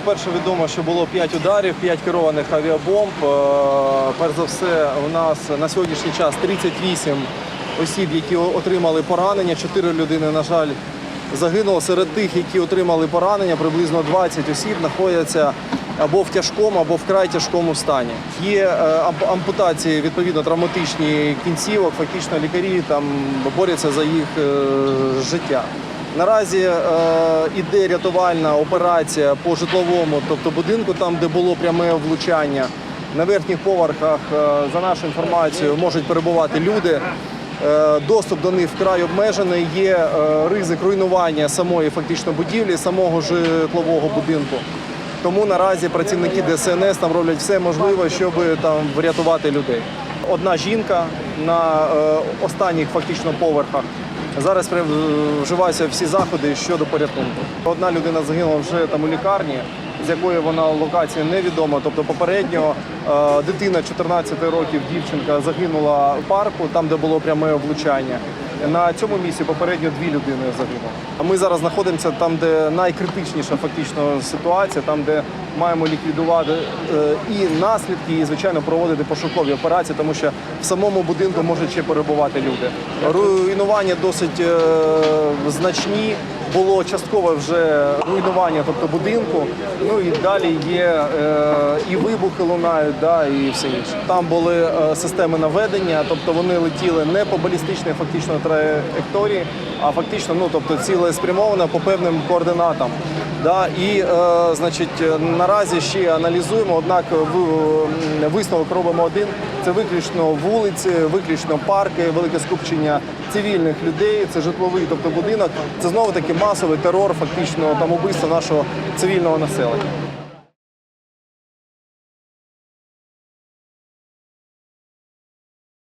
по-перше, відомо, що було 5 ударів, 5 керованих авіабомб. Е, Перш за все, у нас на сьогоднішній час 38 осіб, які отримали поранення. 4 людини, на жаль, загинуло. Серед тих, які отримали поранення, приблизно 20 осіб знаходяться або в тяжкому, або в край тяжкому стані. Є е, ампутації, відповідно, травматичні кінцівок. Фактично лікарі там борються за їх е, життя. Наразі е, іде рятувальна операція по житловому, тобто будинку, там де було пряме влучання. На верхніх поверхах, е, за нашою інформацією, можуть перебувати люди. Е, Доступ до них вкрай обмежений. Є е, ризик руйнування самої фактично будівлі, самого житлового будинку. Тому наразі працівники ДСНС там роблять все можливе, щоб там врятувати людей. Одна жінка на е, останніх фактично поверхах. Зараз вживаються всі заходи щодо порятунку. Одна людина загинула вже там у лікарні, з якої вона локації невідома. Тобто попередньо е, дитина 14 років, дівчинка загинула в парку, там де було пряме влучання. На цьому місці попередньо дві людини загинули. А ми зараз знаходимося там, де найкритичніша фактично ситуація, там де маємо ліквідувати е, і наслідки, і звичайно проводити пошукові операції, тому що в самому будинку можуть ще перебувати люди. Руйнування досить е, значні. Було часткове вже руйнування, тобто будинку. Ну і далі є е, і вибухи лунають, да, і все інше. Там були е, системи наведення, тобто вони летіли не по балістичній фактично траєкторії, а фактично, ну тобто цілеспрямовано по певним координатам. Да, і е, значить, наразі ще аналізуємо, однак висновок робимо один. Це виключно вулиці, виключно парки, велике скупчення цивільних людей, це житловий, тобто будинок. Це знову таки масовий терор, фактично там убивство нашого цивільного населення.